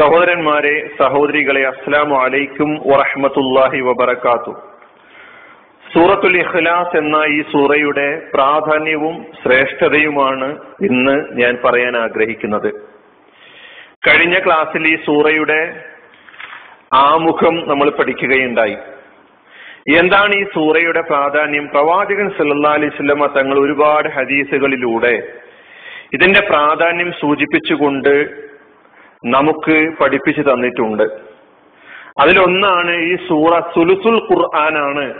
സഹോദരന്മാരെ സഹോദരികളെ അസ്സലാമു അലൈക്കും വറഹ്മത്തുള്ളാഹി വബർക്കാത്തു സൂറത്തുൽ ഇഖ്ലാസ് എന്ന ഈ സൂറയുടെ പ്രാധാന്യവും ശ്രേഷ്ഠതയുമാണ് ഇന്ന് ഞാൻ പറയാൻ ആഗ്രഹിക്കുന്നത്. കഴിഞ്ഞ ക്ലാസ്സിൽ ഈ സൂറയുടെ ആമുഖം നമ്മൾ പഠിക്കുകയുണ്ടായി. എന്താണ് ഈ സൂറയുടെ പ്രാധാന്യം? പ്രവാചകൻ സല്ലാ അലൈഹി സ്വലമ തങ്ങൾ ഒരുപാട് ഹദീസുകളിലൂടെ ഇതിന്റെ പ്രാധാന്യം സൂചിപ്പിച്ചുകൊണ്ട് നമുക്ക് പഠിപ്പിച്ചു തന്നിട്ടുണ്ട്. അതിലൊന്നാണ് ഈ സൂറ സുലുസുൽ ഖുർആനാണ്.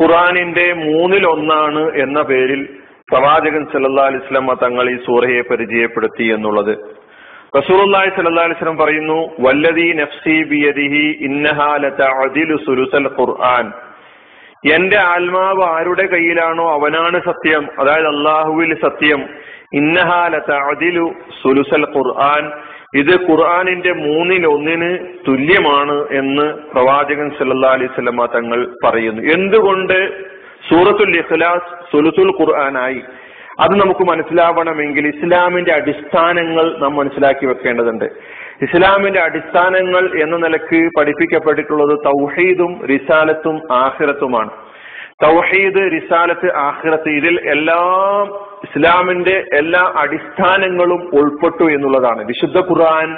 ഖുർആനിന്റെ മൂന്നിൽ ഒന്നാണ് എന്ന പേരിൽ പ്രവാചകൻ സല്ലാ അലൈഹി സ്വലമ തങ്ങൾ ഈ സൂറയെ പരിചയപ്പെടുത്തി എന്നുള്ളത്. റസൂലുള്ളാഹി സല്ലാ അലൈഹി വസല്ലം പറയുന്നു വല്ലദീ നഫ്സി ബിയദിഹി ഇന്നഹാലു സുലുസൽ ഖുർആൻ. എന്റെ ആത്മാവ് ആരുടെ കയ്യിലാണോ അവനാണ് സത്യം. അതായത് അള്ളാഹുവിൽ സത്യം. ഇന്നഹാല ലതഅദിലു സുലുസൽ ഖുർആൻ. ഇത് ഖുർആാനിന്റെ മൂന്നിൽ ഒന്നിന് തുല്യമാണ് എന്ന് പ്രവാചകൻ സല്ലാ അലൈഹി സ്വലമ തങ്ങൾ പറയുന്നു. എന്തുകൊണ്ട് സൂറത്തുൽ ഇഖ്ലാസ് സുലുസുൽ ഖുർആനായി? അത് നമുക്ക് മനസ്സിലാവണമെങ്കിൽ ഇസ്ലാമിന്റെ അടിസ്ഥാനങ്ങൾ നാം മനസ്സിലാക്കി വെക്കേണ്ടതുണ്ട്. ഇസ്ലാമിന്റെ അടിസ്ഥാനങ്ങൾ എന്ന നിലയ്ക്ക് പഠിപ്പിക്കപ്പെട്ടിട്ടുള്ളത് തൗഹീദും റിസാലത്തും ആഹിറത്തുമാണ് തൗഹീദ് റിസാലത്ത് ആഹിറത്ത് ഇതിൽ എല്ലാം ഇസ്ലാമിന്റെ എല്ലാ അടിസ്ഥാനങ്ങളും ഉൾപ്പെട്ടു എന്നുള്ളതാണ്. വിശുദ്ധ ഖുർആൻ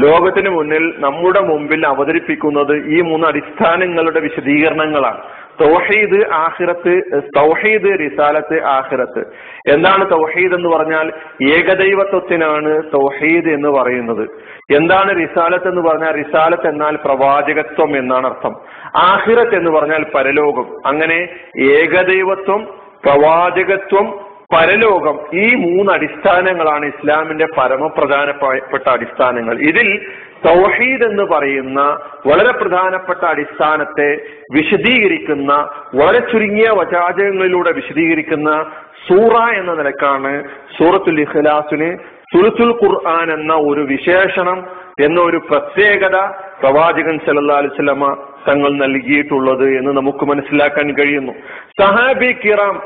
ലോകത്തിന് മുന്നിൽ നമ്മുടെ മുമ്പിൽ അവതരിപ്പിക്കുന്നത് ഈ മൂന്ന് അടിസ്ഥാനങ്ങളുടെ വിശദീകരണങ്ങളാണ്. തൗഹീദ് ആഹിറത്ത് തൗഹീദ് റിസാലത്ത് ആഹിറത്ത് എന്താണ് തൗഹീദ് എന്ന് പറഞ്ഞാൽ ഏകദൈവത്വത്തിനാണ് തൗഹീദ് എന്ന് പറയുന്നത്. എന്താണ് റിസാലത്ത് എന്ന് പറഞ്ഞാൽ റിസാലത്ത് എന്നാൽ പ്രവാചകത്വം എന്നാണ് അർത്ഥം. ആഹിറത്ത് എന്ന് പറഞ്ഞാൽ പരലോകം. അങ്ങനെ ഏകദൈവത്വം പ്രവാചകത്വം പരലോകം ഈ മൂന്ന് അടിസ്ഥാനങ്ങളാണ് ഇസ്ലാമിന്റെ പരമപ്രധാനപ്പെട്ട അടിസ്ഥാനങ്ങൾ. ഇതിൽ തൗഹീദ് എന്ന് പറയുന്ന വളരെ പ്രധാനപ്പെട്ട അടിസ്ഥാനത്തെ വിശദീകരിക്കുന്ന വളരെ ചുരുങ്ങിയ വചാചകങ്ങളിലൂടെ വിശദീകരിക്കുന്ന സൂറ എന്ന നിലക്കാണ് സൂറത്തുൽ ഇഖ്ലാസിന് സുൽസുൽ ഖുർആൻ എന്ന ഒരു വിശേഷണം എന്ന ഒരു പ്രത്യേകത പ്രവാചകൻ സല്ലല്ലാഹു അലൈഹി വസല്ലമ തങ്ങൾ നൽകിയിട്ടുള്ളത് എന്ന് നമുക്ക് മനസ്സിലാക്കാൻ കഴിയുന്നു. സഹാബി കിറാം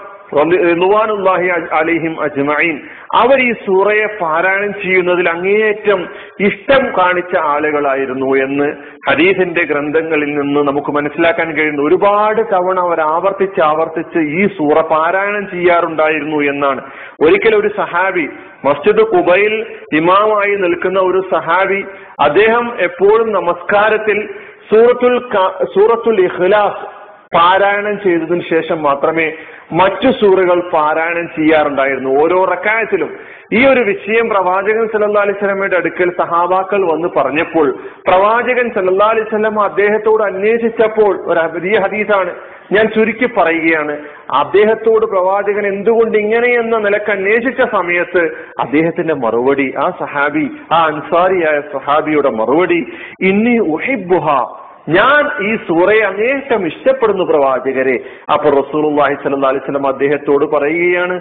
അലിഹിം അജ്മഈൻ അവർ ഈ സൂറയെ പാരായണം ചെയ്യുന്നതിൽ അങ്ങേയറ്റം ഇഷ്ടം കാണിച്ച ആളുകളായിരുന്നു എന്ന് ഹദീസിന്റെ ഗ്രന്ഥങ്ങളിൽ നിന്ന് നമുക്ക് മനസ്സിലാക്കാൻ കഴിയുന്ന. ഒരുപാട് തവണ അവർ ആവർത്തിച്ച് ആവർത്തിച്ച് ഈ സൂറ പാരായണം ചെയ്യാറുണ്ടായിരുന്നു എന്നാണ്. ഒരിക്കൽ ഒരു സഹാബി മസ്ജിദ് കുബയിൽ ഇമാമായി നിൽക്കുന്ന ഒരു സഹാബി അദ്ദേഹം എപ്പോഴും നമസ്കാരത്തിൽ സൂറത്തുൽ സൂറത്തുൽ ഇഖ്ലാസ് പാരായണം ചെയ്തതിനു ശേഷം മാത്രമേ മറ്റു സൂറുകൾ പാരായണം ചെയ്യാറുണ്ടായിരുന്നു ഓരോ റക്കായത്തിലും. ഈ ഒരു വിഷയം പ്രവാചകൻ സല്ലാ അലൈഹി സ്വലമയുടെ അടുക്കൽ സഹാബാക്കൾ വന്ന് പറഞ്ഞപ്പോൾ പ്രവാചകൻ സല്ലാ അലൈഹി സ്വലം അദ്ദേഹത്തോട് അന്വേഷിച്ചപ്പോൾ ഒരു വലിയ ഹദീസാണ്. ഞാൻ ചുരുക്കി പറയുകയാണ്. അദ്ദേഹത്തോട് പ്രവാചകൻ എന്തുകൊണ്ട് ഇങ്ങനെ എന്ന നിലയ്ക്ക് അന്വേഷിച്ച സമയത്ത് അദ്ദേഹത്തിന്റെ മറുപടി ആ സഹാബി ആ അൻസാരിയായ സഹാബിയുടെ മറുപടി ഇന്നി ഉഹിബുഹ ഞാൻ ഈ സൂറയെ അങ്ങേറ്റം ഇഷ്ടപ്പെടുന്നു പ്രവാചകരെ. അപ്പൊ റസൂലുള്ളാഹി സ്വല്ലല്ലാഹി അലൈഹി വസല്ലം അദ്ദേഹത്തോട് പറയുകയാണ്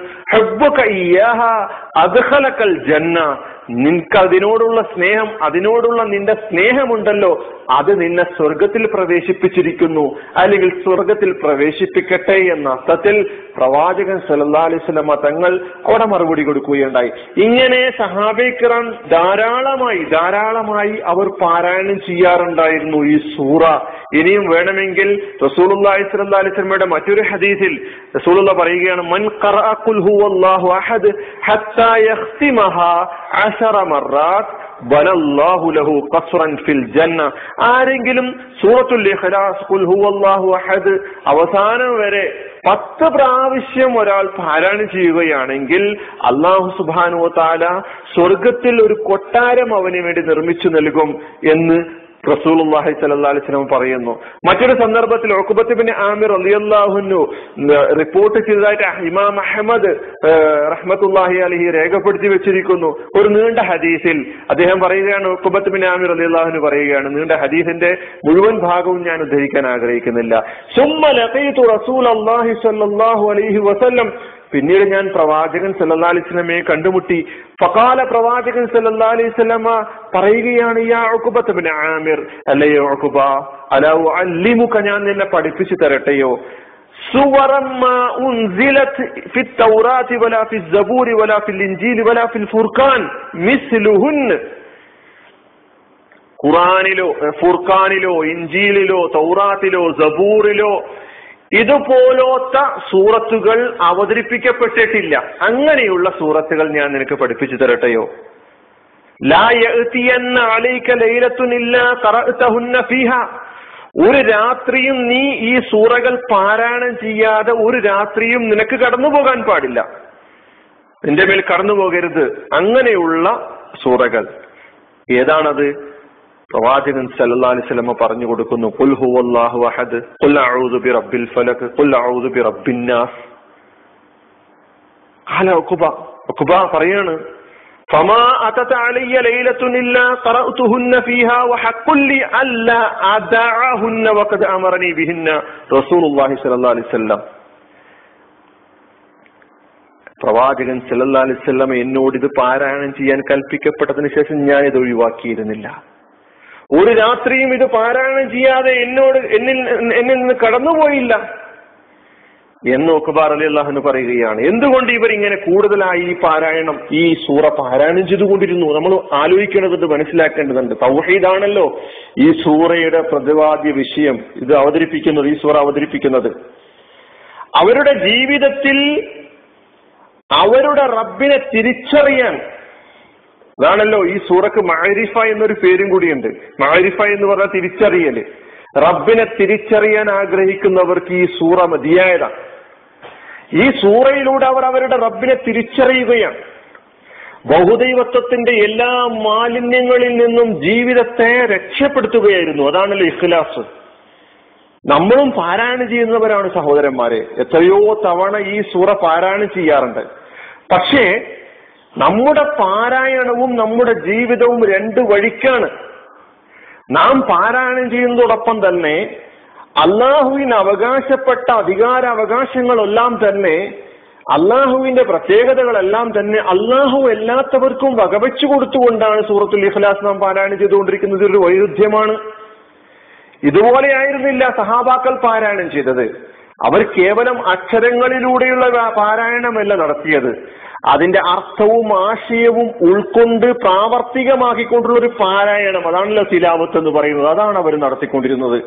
ജന്ന. നിനക്ക് അതിനോടുള്ള സ്നേഹം അതിനോടുള്ള നിന്റെ സ്നേഹമുണ്ടല്ലോ അത് നിന്നെ സ്വർഗത്തിൽ പ്രവേശിപ്പിച്ചിരിക്കുന്നു. അല്ലെങ്കിൽ സ്വർഗത്തിൽ പ്രവേശിപ്പിക്കട്ടെ എന്ന അർത്ഥത്തിൽ പ്രവാചകൻ സല്ലല്ലാഹി അലൈഹി വസല്ലം തങ്ങൾ അവിടെ മറുപടി കൊടുക്കുകയുണ്ടായി. ഇങ്ങനെ സഹാബിക്കിറാൻ ധാരാളമായി ധാരാളമായി അവർ പാരായണം ചെയ്യാറുണ്ടായിരുന്നു ഈ സൂറ. ഇനിയും വേണമെങ്കിൽ റസൂലുള്ളാഹി സ്വല്ലല്ലാഹി മറ്റൊരു ഹദീസിൽ റസൂലുള്ള പറയുകയാണ് മൻ ഖറഅ ഖുൽ ഹുവല്ലാഹു അഹദ് ഹത്താ ആരെങ്കിലും സൂറത്തുൽ അഹദ് അവസാനം വരെ പത്ത് പ്രാവശ്യം ഒരാൾ പാരായണം ചെയ്യുകയാണെങ്കിൽ അള്ളാഹു സുബാനുവ താല സ്വർഗത്തിൽ ഒരു കൊട്ടാരം അവന് വേണ്ടി നിർമ്മിച്ചു നൽകും എന്ന് റസൂലുള്ളാഹി സ്വല്ലല്ലാഹി അലൈഹി വസല്ലം പറയുന്നു. മറ്റൊരു സന്ദർഭത്തിൽ ഉഖബത്ത് ബിൻ ആമിർ റളിയല്ലാഹുന്നു റിപ്പോർട്ട് ചെയ്തതായിട്ട് ഇമാം അഹമ്മദ് റഹ്മത്തുള്ളാഹി അലൈഹി രേഖപ്പെടുത്തി വെച്ചിരിക്കുന്നു. ഒരു നീണ്ട ഹദീസിൽ അദ്ദേഹം പറയുകയാണ് ഉഖബത്ത് ബിൻ ആമിർ റളിയല്ലാഹുനു പറയുകയാണ് നീണ്ട ഹദീസിന്റെ മുഴുവൻ ഭാഗവും ഞാൻ ഉദ്ധരിക്കാൻ ആഗ്രഹിക്കുന്നില്ല. സുമ്മ ലഖീതു റസൂലല്ലാഹി സ്വല്ലല്ലാഹു അലൈഹി വസല്ലം പിന്നീട് ഞാൻ പ്രവാചകൻ സല്ലല്ലാഹു അലൈഹി വസല്ലമയെ കണ്ടുമുട്ടി. ഫകാല പ്രവാചകൻ സല്ലല്ലാഹു അലൈഹി വസല്ലമ പറയുകയാണ് ആമിർ അല്ലയോ ഉഖബ? അലാ ഉഅല്ലിമുക ഞാൻ നിന്നെ പഠിപ്പിച്ചു തരട്ടെയോ? ഖുറാനിലോ ഫുർഖാനിലോ ഇഞ്ചീലിലോ തൗറാത്തിലോ സബൂറിലോ ഇതുപോലത്തെ സൂറത്തുകൾ അവതരിപ്പിക്കപ്പെട്ടിട്ടില്ല. അങ്ങനെയുള്ള സൂറത്തുകൾ ഞാൻ നിനക്ക് പഠിപ്പിച്ചു തരട്ടെയോ? ഒരു രാത്രിയും നീ ഈ സൂറകൾ പാരായണം ചെയ്യാതെ ഒരു രാത്രിയും നിനക്ക് കടന്നു പോകാൻ പാടില്ല. നിന്റെ മേൽ കടന്നു പോകരുത് അങ്ങനെയുള്ള സൂറകൾ. ഏതാണത്? പ്രവാചകൻ സല്ലല്ലാഹു അലൈഹി വസല്ലം പറഞ്ഞു കൊടുക്കുന്നു ഖുൽ ഹുവല്ലാഹു അഹദ് ഖുൽ അഊദു ബി റബ്ബിൽ ഫലക് ഖുൽ അഊദു ബി റബ്ബിൻ നാസ്. ഖാല ഉഖബ പറയാണ് ഫമാ അതത അലയ്യ ഫീഹാ ലി അല്ലാ ബിഹിന്ന. അലൈഹി വസല്ലം പ്രവാചകൻ സല്ലല്ലാഹു അലൈഹി വസല്ലം എന്നോട് ഇത് പാരായണം ചെയ്യാൻ കൽപ്പിക്കപ്പെട്ടതിന് ശേഷം ഞാൻ ഇത് ഒഴിവാക്കിയിരുന്നില്ല. ഒരു രാത്രിയും ഇത് പാരായണം ചെയ്യാതെ എന്നോട് എന്നിൽ എന്നിൽ നിന്ന് കടന്നുപോയില്ല. എന്ന് ഒക്കുബാർ അലി അള്ളാഹുന് പറയുകയാണ്. എന്തുകൊണ്ട് ഇവർ ഇങ്ങനെ കൂടുതലായി ഈ പാരായണം ഈ സൂറ പാരായണം ചെയ്തുകൊണ്ടിരുന്നു? നമ്മൾ ആലോചിക്കേണ്ടതുണ്ട് മനസ്സിലാക്കേണ്ടതുണ്ട്. തൗഹീദാണല്ലോ ഈ സൂറയുടെ പ്രതിവാദ്യ വിഷയം ഇത് അവതരിപ്പിക്കുന്നത് ഈ സൂറ അവതരിപ്പിക്കുന്നത്. അവരുടെ ജീവിതത്തിൽ അവരുടെ റബ്ബിനെ തിരിച്ചറിയാൻ അതാണല്ലോ ഈ സൂറക്ക് മാരിഫ എന്നൊരു പേരും കൂടിയുണ്ട്. മാരിഫ എന്ന് പറഞ്ഞാൽ തിരിച്ചറിയൽ. റബ്ബിനെ തിരിച്ചറിയാൻ ആഗ്രഹിക്കുന്നവർക്ക് ഈ സൂറ മതിയായതാണ് ഈ സൂറയിലൂടെ അവർ അവരുടെ റബ്ബിനെ തിരിച്ചറിയുകയാണ്. ബഹുദൈവത്വത്തിന്റെ എല്ലാ മാലിന്യങ്ങളിൽ നിന്നും ജീവിതത്തെ രക്ഷപ്പെടുത്തുകയായിരുന്നു. അതാണല്ലോ ഇഖ്ലാസ്. നമ്മളും പാരായണം ചെയ്യുന്നവരാണ് സഹോദരന്മാരെ. എത്രയോ തവണ ഈ സൂറ പാരായണം ചെയ്യാറുണ്ട്. പക്ഷേ നമ്മുടെ പാരായണവും നമ്മുടെ ജീവിതവും രണ്ട് വഴിക്കാണ്. നാം പാരായണം ചെയ്യുന്നതോടൊപ്പം തന്നെ അള്ളാഹുവിന് അവകാശപ്പെട്ട അധികാരാവകാശങ്ങളെല്ലാം തന്നെ അള്ളാഹുവിന്റെ പ്രത്യേകതകളെല്ലാം തന്നെ അള്ളാഹു എല്ലാത്തവർക്കും വകവെച്ചു കൊടുത്തുകൊണ്ടാണ് സൂറത്തുൽ ഇഖ്ലാസ് നാം പാരായണം ചെയ്തുകൊണ്ടിരിക്കുന്നത്. ഒരു വൈരുദ്ധ്യമാണ്. ഇതുപോലെയായിരുന്നില്ല സഹാബാക്കൾ പാരായണം ചെയ്തത്. അവർ കേവലം അക്ഷരങ്ങളിലൂടെയുള്ള പാരായണമല്ല നടത്തിയത്. അതിന്റെ അർത്ഥവും ആശയവും ഉൾക്കൊണ്ട് പ്രാവർത്തികമാക്കിക്കൊണ്ടുള്ള ഒരു പാരായണം. അതാണല്ലോ സിലാവത്ത് എന്ന് പറയുന്നത്. അതാണ് അവർ നടത്തിക്കൊണ്ടിരുന്നത്.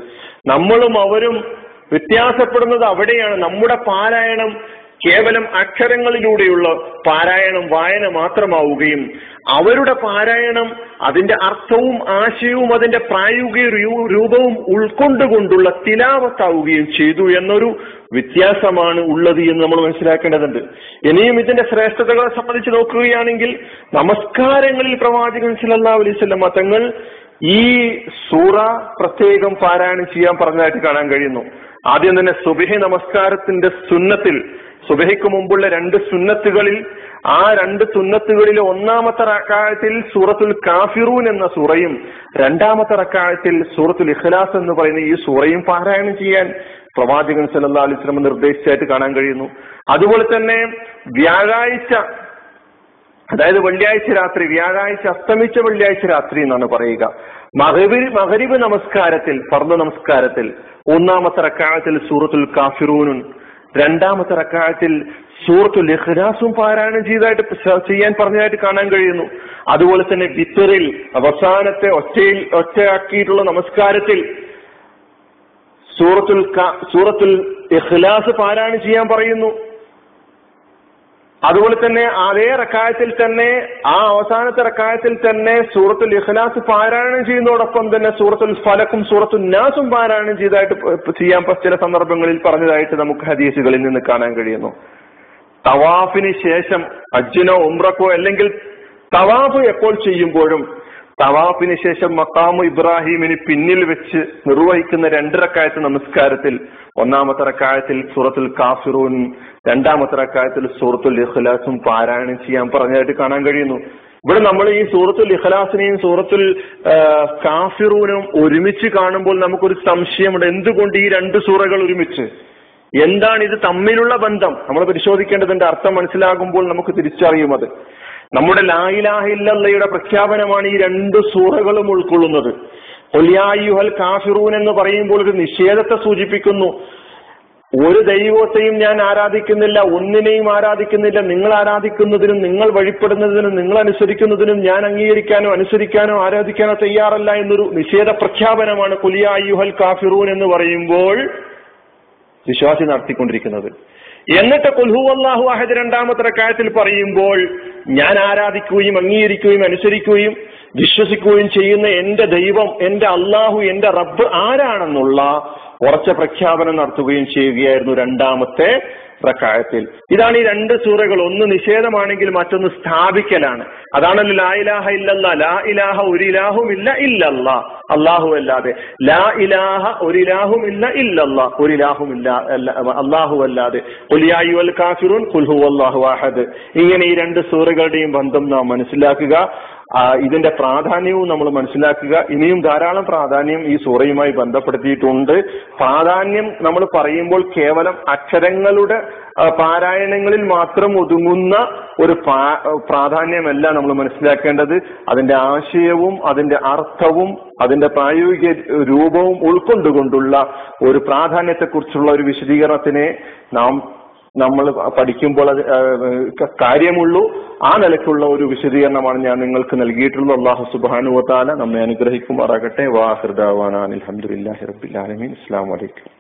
നമ്മളും അവരും വ്യത്യാസപ്പെടുന്നത് അവിടെയാണ്. നമ്മുടെ പാരായണം കേവലം അക്ഷരങ്ങളിലൂടെയുള്ള പാരായണം വായന മാത്രമാവുകയും അവരുടെ പാരായണം അതിന്റെ അർത്ഥവും ആശയവും അതിന്റെ പ്രായോഗിക രൂപവും ഉൾക്കൊണ്ടുകൊണ്ടുള്ള തിലാവത്താവുകയും ചെയ്തു എന്നൊരു വ്യത്യാസമാണ് ഉള്ളത് എന്ന് നമ്മൾ മനസ്സിലാക്കേണ്ടതുണ്ട്. ഇനിയും ഇതിന്റെ ശ്രേഷ്ഠതകളെ സംബന്ധിച്ച് നോക്കുകയാണെങ്കിൽ നമസ്കാരങ്ങളിൽ പ്രവാചകൻ സല്ലാ അലൈഹി മതങ്ങൾ തങ്ങൾ ഈ സൂറ പ്രത്യേകം പാരായണം ചെയ്യാൻ പറഞ്ഞതായിട്ട് കാണാൻ കഴിയുന്നു. ആദ്യം തന്നെ സുബഹി നമസ്കാരത്തിന്റെ സുന്നത്തിൽ സുബഹിക്ക് മുമ്പുള്ള രണ്ട് സുന്നത്തുകളിൽ ആ രണ്ട് സുന്നത്തുകളിൽ ഒന്നാമത്തെ റക്കാഴത്തിൽ സൂറത്തുൽ കാഫിറൂൻ എന്ന സൂറയും രണ്ടാമത്തെ റക്കാഴത്തിൽ സൂറത്തുൽ ഇഖ്ലാസ് എന്ന് പറയുന്ന ഈ സൂറയും പാരായണം ചെയ്യാൻ പ്രവാചകൻ സല്ലാ അലൈഹി വസല്ലം നിർദ്ദേശിച്ചായിട്ട് കാണാൻ കഴിയുന്നു. അതുപോലെ തന്നെ വ്യാഴാഴ്ച അതായത് വെള്ളിയാഴ്ച രാത്രി വ്യാഴാഴ്ച അസ്തമിച്ച വെള്ളിയാഴ്ച രാത്രി എന്നാണ് പറയുക. മഹബിരി മഹരിബ് നമസ്കാരത്തിൽ ഫർദ് നമസ്കാരത്തിൽ ഒന്നാമത്തെ റക്കാഴത്തിൽ സൂറത്തുൽ കാഫിറൂനും രണ്ടാമത്തെ റക്കാഴത്തിൽ സൂറത്തുൽ ഇഖ്ലാസും പാരായണം ചെയ്തായിട്ട് ചെയ്യാൻ പറഞ്ഞതായിട്ട് കാണാൻ കഴിയുന്നു. അതുപോലെ തന്നെ വിത്തറിൽ അവസാനത്തെ ഒറ്റയിൽ ഒറ്റയാക്കിയിട്ടുള്ള നമസ്കാരത്തിൽ സൂറത്തുൽ സൂറത്തുൽ ഇഖ്ലാസ് പാരായണം ചെയ്യാൻ പറയുന്നു. അതുപോലെ തന്നെ അതേ റക്കായത്തിൽ തന്നെ ആ അവസാനത്തെ റക്കായത്തിൽ തന്നെ സൂറത്തുൽ ഇഖ്ലാസ് പാരായണം ചെയ്യുന്നതോടൊപ്പം തന്നെ സൂറത്തുൽ ഫലക്കും സൂറത്തുൽ നാസും പാരായണം ചെയ്തായിട്ട് ചെയ്യാൻ ചില സന്ദർഭങ്ങളിൽ പറഞ്ഞതായിട്ട് നമുക്ക് ഹദീസുകളിൽ നിന്ന് കാണാൻ കഴിയുന്നു. തവാഫിന് ശേഷം അജ്ജിനോ ഉംറക്കോ അല്ലെങ്കിൽ തവാഫ് എപ്പോൾ ചെയ്യുമ്പോഴും തവാഫിന് ശേഷം മക്കാമു ഇബ്രാഹിമിന് പിന്നിൽ വെച്ച് നിർവഹിക്കുന്ന രണ്ട് റക്കായത്ത് നമസ്കാരത്തിൽ ഒന്നാമത്തെ റക്കായത്തിൽ സൂറത്തുൽ കാഫിറൂൻ രണ്ടാമത്തെ റക്കായത്തിൽ സൂറത്തുൽ ഇഖ്ലാസും പാരായണം ചെയ്യാൻ പറഞ്ഞതായിട്ട് കാണാൻ കഴിയുന്നു. ഇവിടെ നമ്മൾ ഈ സൂറത്തുൽ ഇഖ്ലാസിനെയും സൂറത്തുൽ കാഫിറൂനും ഒരുമിച്ച് കാണുമ്പോൾ നമുക്കൊരു സംശയമുണ്ട്. എന്തുകൊണ്ട് ഈ രണ്ട് സൂറകൾ ഒരുമിച്ച്? എന്താണ് ഇത് തമ്മിലുള്ള ബന്ധം? നമ്മൾ പരിശോധിക്കേണ്ടതിന്റെ അർത്ഥം മനസ്സിലാകുമ്പോൾ നമുക്ക് തിരിച്ചറിയും അത്. നമ്മുടെ ലായിലാഹില്ലയുടെ പ്രഖ്യാപനമാണ് ഈ രണ്ട് സൂറകളും ഉൾക്കൊള്ളുന്നത്. ഒലിയായുഹൽ കാഫിറൂൻ എന്ന് പറയുമ്പോൾ ഒരു നിഷേധത്തെ സൂചിപ്പിക്കുന്നു. ഒരു ദൈവത്തെയും ഞാൻ ആരാധിക്കുന്നില്ല ഒന്നിനെയും ആരാധിക്കുന്നില്ല. നിങ്ങൾ ആരാധിക്കുന്നതിനും നിങ്ങൾ വഴിപ്പെടുന്നതിനും നിങ്ങൾ അനുസരിക്കുന്നതിനും ഞാൻ അംഗീകരിക്കാനോ അനുസരിക്കാനോ ആരാധിക്കാനോ തയ്യാറല്ല എന്നൊരു നിഷേധ പ്രഖ്യാപനമാണ് കുലിയായുഹൽ കാഫിറൂൻ എന്ന് പറയുമ്പോൾ വിശ്വാസി നടത്തിക്കൊണ്ടിരിക്കുന്നത്. എന്നിട്ട് കുൽഹു അള്ളാഹു അഹദ് രണ്ടാമത്തെ കാര്യത്തിൽ പറയുമ്പോൾ ഞാൻ ആരാധിക്കുകയും അംഗീകരിക്കുകയും അനുസരിക്കുകയും വിശ്വസിക്കുകയും ചെയ്യുന്ന എന്റെ ദൈവം എന്റെ അള്ളാഹു എന്റെ റബ്ബ് ആരാണെന്നുള്ള ഉറച്ച പ്രഖ്യാപനം നടത്തുകയും ചെയ്യുകയായിരുന്നു രണ്ടാമത്തെ പ്രക്കായത്തിൽ ഇതാണ് ഈ രണ്ട് സൂറകൾ. ഒന്ന് നിഷേധമാണെങ്കിൽ മറ്റൊന്ന് സ്ഥാപിക്കലാണ്. അതാണല്ലോ ലാ ഇലാഹ ഇല്ലല്ല. ലാ ഇലാഹ ഒരു ഇലാഹും ഇല്ല ഇല്ലല്ല. അള്ളാഹു അല്ലാതെ. ലാ ഇലാഹ ഒരു ഇലാഹും ഇല്ല ഇല്ലല്ല. ഇലാഹും ഇല്ല അള്ളാഹു അല്ലാതെ. ഒലിയായുൽ കാഫിറുൻ കുൽഹു അള്ളാഹു അഹദ്. ഇങ്ങനെ ഈ രണ്ട് സൂറകളുടെയും ബന്ധം നാം മനസ്സിലാക്കുക. ഇതിന്റെ പ്രാധാന്യവും നമ്മൾ മനസ്സിലാക്കുക. ഇനിയും ധാരാളം പ്രാധാന്യം ഈ സൂറയുമായി ബന്ധപ്പെടുത്തിയിട്ടുണ്ട്. പ്രാധാന്യം നമ്മൾ പറയുമ്പോൾ കേവലം അക്ഷരങ്ങളുടെ പാരായണങ്ങളിൽ മാത്രം ഒതുങ്ങുന്ന ഒരു പ്രാധാന്യമല്ല നമ്മൾ മനസ്സിലാക്കേണ്ടത്. അതിന്റെ ആശയവും അതിന്റെ അർത്ഥവും അതിന്റെ പ്രായോഗിക രൂപവും ഉൾക്കൊണ്ടുകൊണ്ടുള്ള ഒരു പ്രാധാന്യത്തെക്കുറിച്ചുള്ള ഒരു വിശദീകരണത്തിനെ നാം നമ്മൾ പഠിക്കുമ്പോൾ അത് കാര്യമുള്ളൂ. ആ നിലയ്ക്കുള്ള ഒരു വിശദീകരണമാണ് ഞാൻ നിങ്ങൾക്ക് നൽകിയിട്ടുള്ളത്. അള്ളാഹു സുബാനുവത്താല നമ്മെ അനുഗ്രഹിക്കുമാറാകട്ടെ. വാഹൃദാവാൻ അലഹമുല്ലാ ആലമീൻ. അസ്സാം വലൈക്കും